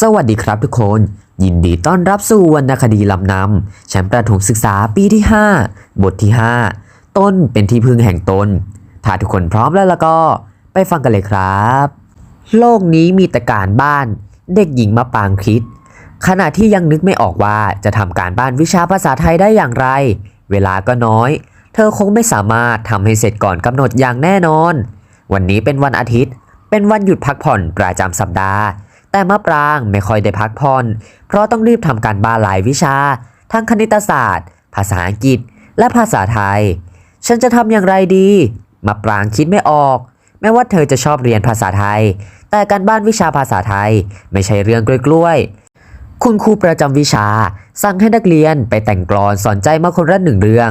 สวัสดีครับทุกคน ยินดีต้อนรับสู่วรรณคดีลำนำแชมป์ประถมศึกษาปีที่ 5 บทที่ 5 ต้นเป็นที่พึ่งแห่งตน ถ้าทุกคนพร้อมแล้วล้วก็ไปฟังกันเลยครับ โลกนี้มีแต่การบ้าน เด็กหญิงมาปางคิด ขณะที่ยังนึกไม่ออกว่าจะทำการบ้านวิชาภาษาไทยได้อย่างไร เวลาก็น้อย เธอคงไม่สามารถทำให้เสร็จก่อนกำหนดอย่างแน่นอน วันนี้เป็นวันอาทิตย์ เป็นวันหยุดพักผ่อนประจำสัปดาห์ แต่มะปรางไม่ค่อยได้พักผ่อน เพราะต้องรีบทำการบ้านหลายวิชา ทั้งคณิตศาสตร์ ภาษาอังกฤษ และภาษาไทย ฉันจะทำอย่างไรดีมะปรางคิดไม่ออก แม้ว่าเธอจะชอบเรียนภาษาไทย แต่การบ้านวิชาภาษาไทยไม่ใช่เรื่องกล้วยๆ คุณครูประจำวิชา สั่งให้นักเรียนไปแต่งกลอนสอนใจมาคนละหนึ่งเรื่อง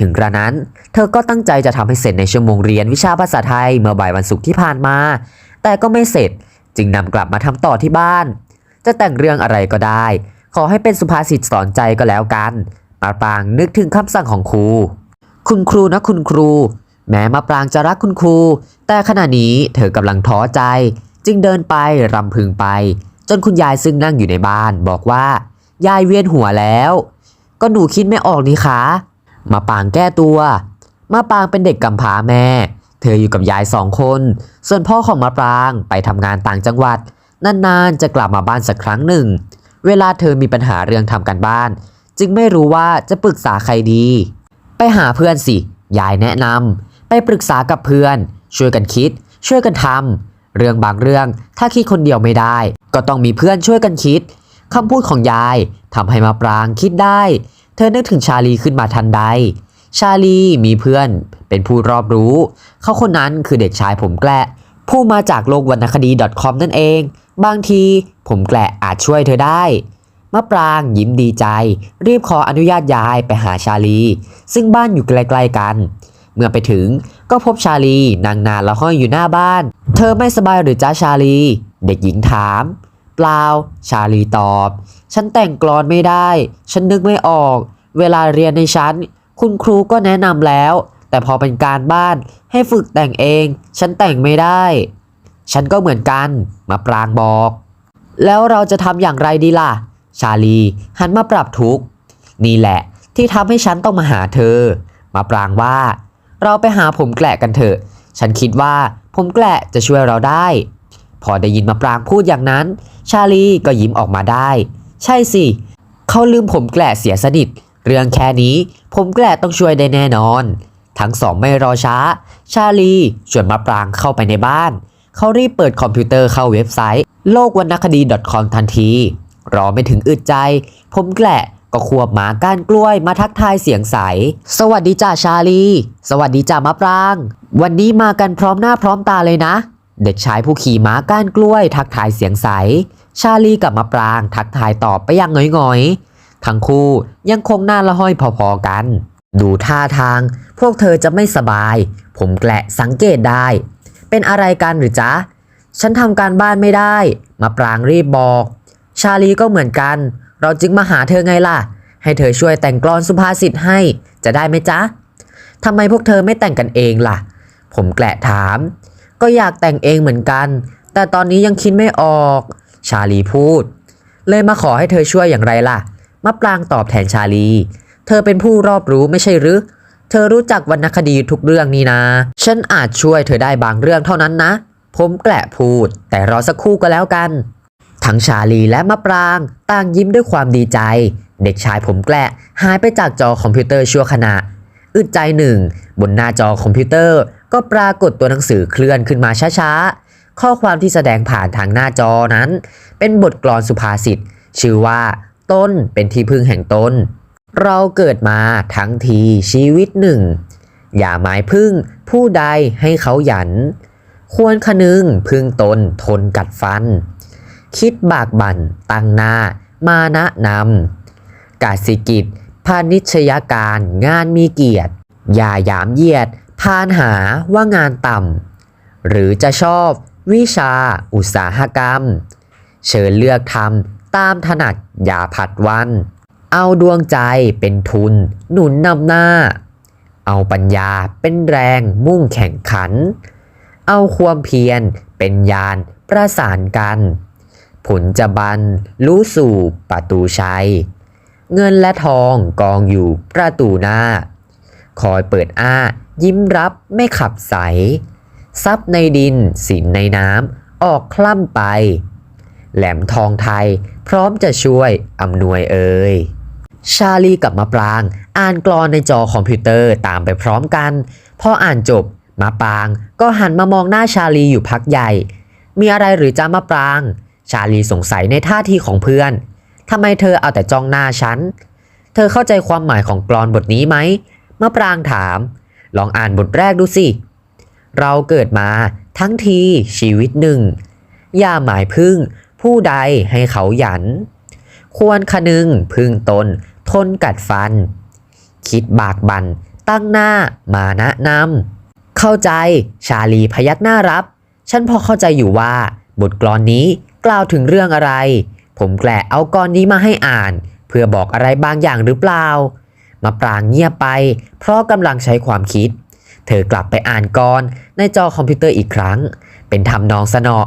ถึงกระนั้น เธอก็ตั้งใจจะทำให้เสร็จในชั่วโมงเรียนวิชาภาษาไทยเมื่อบ่ายวันศุกร์ที่ผ่านมา แต่ก็ไม่เสร็จ จึงนำกลับมาทำต่อที่บ้าน จะแต่งเรื่องอะไรก็ได้ ขอให้เป็นสุภาษิตสอนใจก็แล้วกันมาปรางนึกถึงคำสั่งของครู คุณครูนะคุณครู แม้มาปรางจะรักคุณครู แต่ขณะนี้เธอกำลังท้อใจ จึงเดินไปรำพึงไป จนคุณยายซึ่งนั่งอยู่ในบ้าน บอกว่า ยายเวียนหัวแล้ว ก็หนูคิดไม่ออกนี่คะมาปางแก้ตัว มาปางเป็นเด็กกำพร้าแม่ เธออยู่กับยายสองคน ส่วนพ่อของมาปรางไปทำงานต่างจังหวัด นานๆ จะกลับมาบ้านสักครั้งหนึ่ง เวลาเธอมีปัญหาเรื่องทำการบ้าน จึงไม่รู้ว่าจะปรึกษาใครดี ไปหาเพื่อนสิ ยายแนะนำไปปรึกษากับเพื่อน ช่วยกันคิด ช่วยกันทำเรื่องบางเรื่องถ้าคิดคนเดียวไม่ได้ ก็ต้องมีเพื่อนช่วยกันคิดคำพูดของยายทำให้มาปรางคิดได้ เธอนึกถึงชาลีขึ้นมาทันใด ชาลีมีเพื่อนเป็นผู้รอบรู้ เขาคนนั้นคือเด็กชายผมแกละผู้มาจากโลกวรรณคดี .com นั่นเอง บางทีผมแกละอาจช่วยเธอได้มะปรางยิ้มดีใจ รีบขออนุญาตยายไปหาชาลี ซึ่งบ้านอยู่ใกล้ๆกัน เมื่อไปถึงก็พบชาลีนางนานละห้อยอยู่หน้าบ้าน เธอไม่สบายหรือจ้าชาลี เด็กหญิงถาม เปล่า ชาลีตอบ ฉันแต่งกลอนไม่ได้ ฉันนึกไม่ออก เวลาเรียนในชั้น คุณครูก็แนะนำแล้ว แต่พอเป็นการบ้านให้ฝึกแต่งเอง ฉันแต่งไม่ได้ ฉันก็เหมือนกัน มาปรางบอก แล้วเราจะทำอย่างไรดีล่ะ ชาลีหันมาปรับทุกนี่แหละ ที่ทำให้ฉันต้องมาหาเธอ มาปรางว่า เราไปหาผมแกละกันเถอะ ฉันคิดว่าผมแกละจะช่วยเราได้ พอได้ยินมาปรางพูดอย่างนั้น ชาลีก็ยิ้มออกมาได้ ใช่สิ เขาลืมผมแกละเสียสนิท เรื่องแค่นี้ผมแกละต้องช่วยได้แน่นอน ทั้งสองไม่รอช้า ชาลีชวนมาปรางเข้าไปในบ้าน เขารีบเปิดคอมพิวเตอร์เข้าเว็บไซต์ โลกวรรณคดี .com ทันที รอไม่ถึงอึดใจ ผมแกละก็ควบหมาก้านกล้วยมาทักทายเสียงใส สวัสดีจ่าชาลี สวัสดีจ่ามะปราง วันนี้มากันพร้อมหน้าพร้อมตาเลยนะ เด็กชายผู้ขี่ม้าก้านกล้วย ทักทายเสียงใส ชาลีกับมะปราง ทักทายตอบไปอย่างหงอยๆ ทั้งคู่ยังคงหน้าละห้อยพอๆกัน ดูท่าทาง พวกเธอจะไม่สบาย ผมแกละสังเกตได้ เป็นอะไรกันหรือจ๊ะ ฉันทำการบ้านไม่ได้ มาปรางรีบบอก ชาลีก็เหมือนกัน เราจึงมาหาเธอไงล่ะ ให้เธอช่วยแต่งกลอนสุภาษิตให้ จะได้ไหมจ๊ะทำไมพวกเธอไม่แต่งกันเองล่ะ ผมแกละถาม ก็อยากแต่งเองเหมือนกัน แต่ตอนนี้ยังคิดไม่ออก ชาลีพูด เลยมาขอให้เธอช่วยอย่างไรล่ะ มะปรางตอบแทนชาลี เธอเป็นผู้รอบรู้ไม่ใช่หรือ เธอรู้จักวรรณคดีทุกเรื่องนี่นาฉันอาจช่วยเธอได้บางเรื่องเท่านั้นนะ ผมแกละพูด แต่รอสักครู่ก็แล้วกัน ทั้งชาลีและมะปรางต่างยิ้มด้วยความดีใจ เด็กชายผมแกละหายไปจากจอคอมพิวเตอร์ชั่วขณะ อึดใจหนึ่ง บนหน้าจอคอมพิวเตอร์ ก็ปรากฏตัวหนังสือเคลื่อนขึ้นมาช้าๆ ข้อความที่แสดงผ่านทางหน้าจอนั้น เป็นบทกลอนสุภาษิตชื่อว่า ตนเป็นที่พึ่งแห่งตน เราเกิดมาทั้งทีชีวิตหนึ่ง อย่าหมายพึ่งผู้ใดให้เขาหยัน ควรคนึงพึ่งตนทนกัดฟัน คิดบากบั่นตั้งหน้า มานะนำกาสิกิจพาณิชยการงานมีเกียรติ อย่าหยามเยียด พานหาว่างานต่ำ หรือจะชอบวิชาอุตสาหกรรม เชิญเลือกทำ ตามถนัดอย่าผัดวัน เอาดวงใจเป็นทุน หนุนนำหน้า เอาปัญญาเป็นแรงมุ่งแข่งขัน เอาความเพียรเป็นยานประสานกัน ผลจะบันรู้สู่ประตูชัย เงินและทองกองอยู่ประตูหน้า คอยเปิดอ้ายิ้มรับไม่ขับใสทรัพย์ในดินสินในน้ำออกคล่ำไป แหลมทองไทย พร้อมจะช่วยอำนวยเอ่ยชาลีกับมะปราง อ่านกรอนในจอคอมพิวเตอร์ตามไปพร้อมกันพออ่านจบมะปรางก็หันมามองหน้าชาลีอยู่พักใหญ่ มีอะไรหรือจ้ามะปราง ชาลีสงสัยในท่าทีของเพื่อนทำไมเธอเอาแต่จ้องหน้าฉัน เธอเข้าใจความหมายของกรอนบทนี้ไหมมะปรางถาม ลองอ่านบทแรกดูสิ เราเกิดมาทั้งทีชีวิตหนึ่ง อย่าหมายพึ่ง ผู้ใดให้เขาหยัน ควรคนึงพึงตน ทนกัดฟัน คิดบากบัน ตั้งหน้ามานะนำเข้าใจชาลีพยักหน้ารับ ฉันพอเข้าใจอยู่ว่า บทกลอนนี้กล่าวถึงเรื่องอะไร ผมแกละเอากรอนนี้มาให้อ่าน เพื่อบอกอะไรบางอย่างหรือเปล่า มาปรางเงียบไป เพราะกำลังใช้ความคิด เธอกลับไปอ่านกรในจอคอมพิวเตอร์อีกครั้ง เป็นทำนองสนอ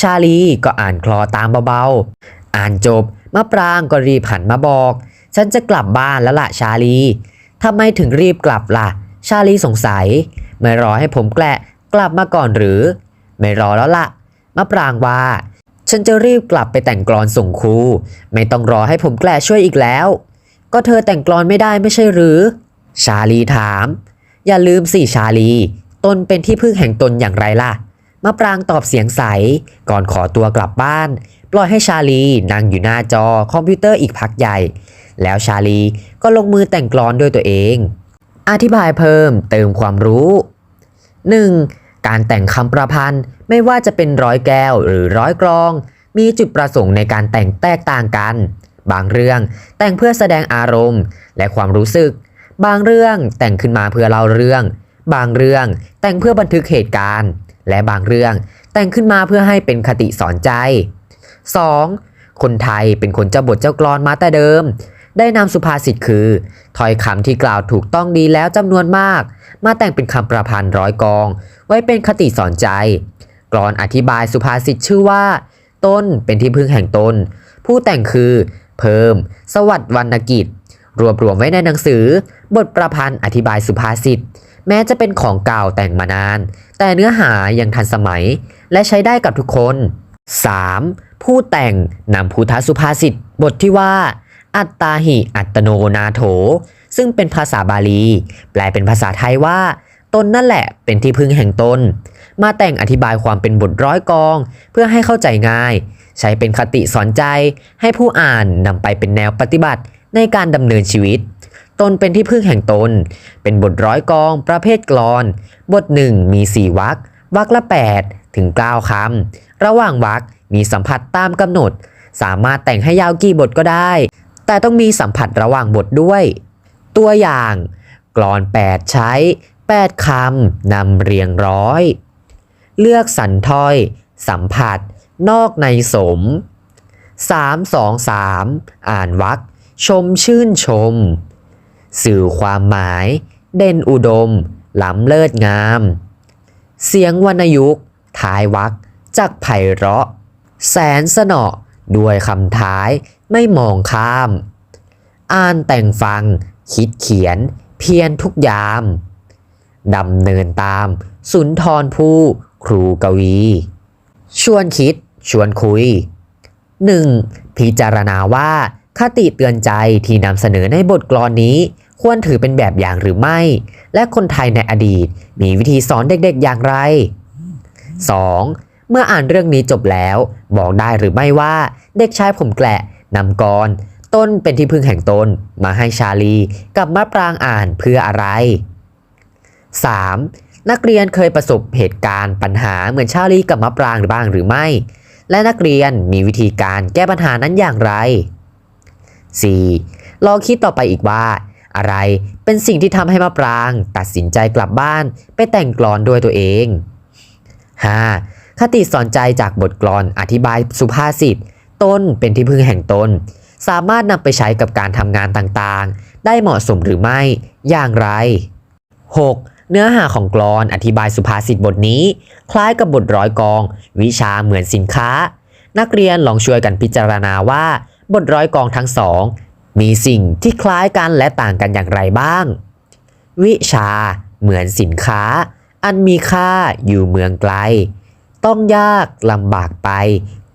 ชาลีก็อ่านคลอตามเบาๆ อ่านจบมะปรางก็รีบหันมาบอก ฉันจะกลับบ้านแล้วล่ะชาลีทำไมถึงรีบกลับล่ะ ชาลีสงสัย ไม่รอให้ผมแกละกลับมาก่อนหรือ ไม่รอแล้วล่ะมะปรางว่า ฉันจะรีบกลับไปแต่งกลอนส่งครู ไม่ต้องรอให้ผมแกละช่วยอีกแล้ว ก็เธอแต่งกลอนไม่ได้ไม่ใช่หรือ ชาลีถาม อย่าลืมสิชาลี ตนเป็นที่พึ่งแห่งตนอย่างไรล่ะ มะปรางตอบเสียงใส ก่อนขอตัวกลับบ้าน ปล่อยให้ชาลีนั่งอยู่หน้าจอคอมพิวเตอร์อีกพักใหญ่ แล้วชาลีก็ลงมือแต่งกลอนด้วยตัวเอง อธิบายเพิ่มเติมความรู้ 1. การแต่งคำประพันธ์ไม่ว่าจะเป็นร้อยแก้วหรือร้อยกรอง มีจุดประสงค์ในการแต่งแตกต่างกัน บางเรื่องแต่งเพื่อแสดงอารมณ์ และความรู้สึก บางเรื่องแต่งขึ้นมาเพื่อเล่าเรื่อง บางเรื่องแต่งเพื่อบันทึกเหตุการณ์ และบางเรื่องแต่งขึ้นมาเพื่อให้เป็นคติสอนใจ 2. คนไทยเป็นคนเจ้าบทเจ้ากลอนมาแต่เดิม ได้นำสุภาษิตคือถ้อยคำที่กล่าวถูกต้องดีแล้วจำนวนมาก มาแต่งเป็นคำประพันธ์ร้อยกอง ไว้เป็นคติสอนใจกลอนอธิบายสุภาษิตชื่อว่า ต้นเป็นที่พึ่งแห่งตนผู้แต่งคือ เพิ่ม สวัสดิ์วรรณกิจ รวบรวมไว้ในหนังสือ บทประพันธ์อธิบายสุภาษิตแม้จะเป็นของเก่าแต่งมานาน แต่เนื้อหายังทันสมัย และใช้ได้กับทุกคน 3. ผู้แต่งนำพุทธสุภาษิตบทที่ว่า อัตตาหิอัตโนนาโถ ซึ่งเป็นภาษาบาลี แปลเป็นภาษาไทยว่า ตนนั่นแหละเป็นที่พึ่งแห่งตน มาแต่งอธิบายความเป็นบทร้อยกอง เพื่อให้เข้าใจง่าย ใช้เป็นคติสอนใจให้ผู้อ่านนำไปเป็นแนวปฏิบัติในการดำเนินชีวิต ตนเป็นที่พึ่งแห่งตน เป็นบทร้อยกอง ประเภทกลอน บทหนึ่งมี 4วรรควรรคละ 8 ถึง 9 คำ ระหว่างวรรคมีสัมผัสตามกำหนด สามารถแต่งให้ยาวกี่บทก็ได้ แต่ต้องมีสัมผัสระหว่างบทด้วย ตัวอย่างกลอน 8 ใช้ 8 คำนำเรียงร้อย เลือกสันถ้อย สัมผัส นอกในสม 3 2 3 อ่านวรรคชมชื่นชม สื่อความหมาย เด่นอุดม ล้ำเลิศงาม เสียงวรรณยุกต์ท้ายวักจักไพเราะ แสนสนอด้วยคำท้ายไม่มองข้าม อ่านแต่งฟัง คิดเขียน เพียรทุกยามดำเนินตาม สุนทรภูครูกวี ชวนคิด ชวนคุย 1. พิจารณาว่าคติเตือนใจที่นำเสนอในบทกลอนนี้ ควรถือเป็นแบบอย่างหรือไม่ และคนไทยในอดีต มีวิธีสอนเด็กๆอย่างไร 2. เมื่ออ่านเรื่องนี้จบแล้ว บอกได้หรือไม่ว่าเด็กชายผมแกละนำกรต้นเป็นที่พึ่งแห่งตนมาให้ชาลีกับมะปรางอ่านเพื่ออะไร 3. นักเรียนเคยประสบเหตุการณ์ปัญหาเหมือนชาลีกับมะปรางหรือบ้างหรือไม่ และนักเรียนมีวิธีการแก้ปัญหานั้นอย่างไร 4. ลองคิดต่อไปอีกว่า อะไรเป็นสิ่งที่ทำให้มะปราง ตัดสินใจกลับบ้านไปแต่งกลอนด้วยตัวเอง 5. คติสอนใจจากบทกลอนอธิบายสุภาษิตต้นเป็นที่พึ่งแห่งตนสามารถนำไปใช้กับการทำงานต่างๆ ได้เหมาะสมหรือไม่อย่างไร 6. เนื้อหาของกลอนอธิบายสุภาษิตบทนี้ คล้ายกับบทร้อยกอง วิชาเหมือนสินค้า นักเรียนลองช่วยกันพิจารณาว่า บทร้อยกองทั้งสอง มีสิ่งที่คล้ายกันและต่างกันอย่างไรบ้าง วิชาเหมือนสินค้า อันมีค่าอยู่เมืองไกล ต้องยากลำบากไป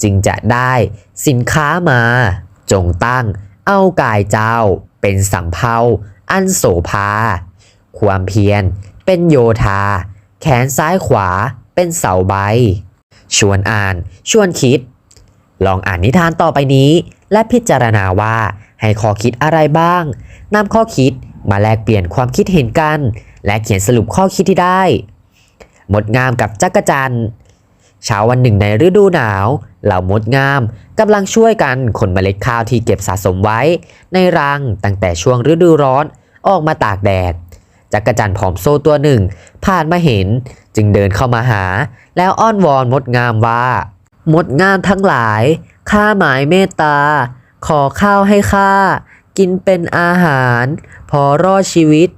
จึงจะได้สินค้ามา จงตั้ง เอากายเจ้า เป็นสำเภาอันโสภา ความเพียรเป็นโยธา แขนซ้ายขวาเป็นเสาใบ ชวนอ่าน ชวนคิด ลองอ่านนิทานต่อไปนี้ และพิจารณาว่า ให้ข้อคิดอะไรบ้างนำข้อคิดมาแลกเปลี่ยนความคิดเห็นกัน และเขียนสรุปข้อคิดที่ได้มดงามกับจักรจันทร์เช้าวันหนึ่งในฤดูหนาว เหล่ามดงามกำลังช่วยกันขนเมล็ดข้าวที่เก็บสะสมไว้ ในรังตั้งแต่ช่วงฤดูร้อนออกมาตากแดดจักรจันทร์ผอมโซตัวหนึ่ง ผ่านมาเห็นจึงเดินเข้ามาหา แล้วอ้อนวอนมดงามว่า มดงามทั้งหลาย ข้าหมายเมตตา ขอข้าวให้ข้ากินเป็นอาหาร พอรอดชีวิต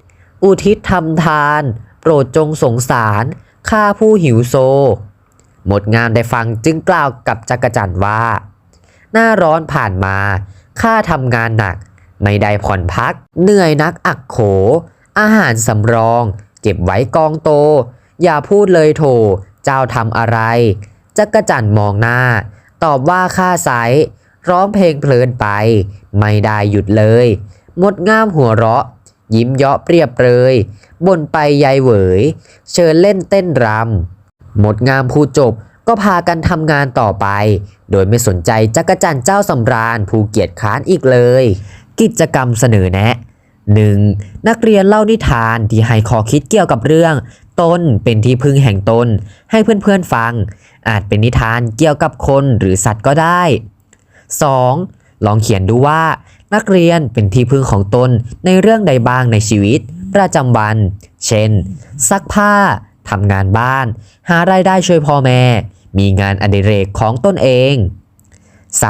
อุทิศทำทาน โปรดจงสงสารข้าผู้หิวโซ หมดงามได้ฟังจึงกล่าวกับจักรจันทร์ว่า หน้าร้อนผ่านมาข้าทำงานหนัก ไม่ได้ผ่อนพัก เหนื่อยนักอักโข อาหารสำรอง เก็บไว้กองโต อย่าพูดเลยโถ เจ้าทำอะไรจักรจันทร์มองหน้า ตอบว่าข้าไซ ร้องเพลงเพลินไป ไม่ได้หยุดเลยมดงามหัวเราะ ยิ้มเยาะเปรียบเปรยบ่นไปยายเหวย เชิญเล่นเต้นรำหมดงามพูดจบก็พากันทำงานต่อไป โดยไม่สนใจจักรจันเจ้าสำราญผู้เกียจค้านอีกเลย กิจกรรมเสนอแนะ 1. นักเรียนเล่านิทานที่ให้ข้อคิดเกี่ยวกับเรื่อง ตนเป็นที่พึ่งแห่งตนให้เพื่อนๆฟัง อาจเป็นนิทานเกี่ยวกับคนหรือสัตว์ก็ได้ 2. ลองเขียนดูว่า นักเรียนเป็นที่พึ่งของตนในเรื่องใดบ้างในชีวิต ประจำวัน เช่น ซักผ้าทำงานบ้าน หารายได้ช่วยพ่อแม่ มีงานอดิเรกของตนเอง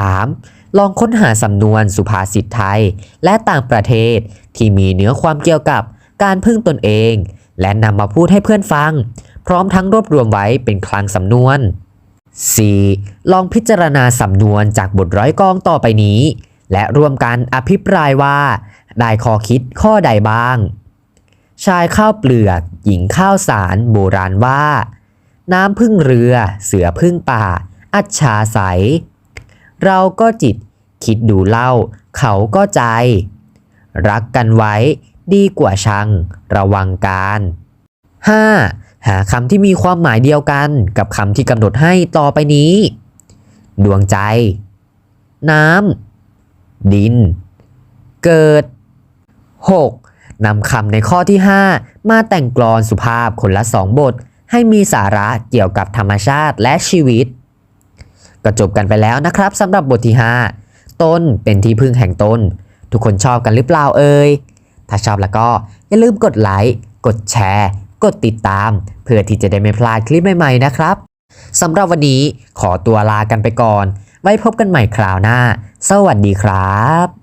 3. ลองค้นหาสำนวนสุภาษิตไทย และต่างประเทศที่มีเนื้อความเกี่ยวกับการพึ่งตนเอง และนำมาพูดให้เพื่อนฟัง พร้อมทั้งรวบรวมไว้เป็นคลังสำนวน 4. ลองพิจารณาสำนวนจากบทร้อยกองต่อไปนี้ และร่วมกันอภิปรายว่า ได้ข้อคิดข้อใดบ้าง ชายข้าวเปลือก หญิงข้าวสาร โบราณว่า น้ำพึ่งเรือ เสือพึ่งป่า อัจฉาใส เราก็จิต คิดดูเล่า เขาก็ใจ รักกันไว้ ดีกว่าชัง ระวังการ 5. หาคำที่มีความหมายเดียวกันกับคำที่กำหนดให้ต่อไปนี้ ดวงใจ น้ำ ดิน เกิด 6. นำคำในข้อที่ 5 มาแต่งกลอนสุภาพคนละสองบท ให้มีสาระเกี่ยวกับธรรมชาติและชีวิต ก็จบกันไปแล้วนะครับสำหรับบทที่ 5 ต้นเป็นที่พึ่งแห่งตนทุกคนชอบกันหรือเปล่าเอ่ยถ้าชอบแล้วก็อย่าลืมกดไลค์ กดแชร์ กดติดตาม เพื่อที่จะได้ไม่พลาดคลิปใหม่ๆนะครับสำหรับวันนี้ขอตัวลากันไปก่อน ไว้พบกันใหม่คราวหน้า สวัสดีครับ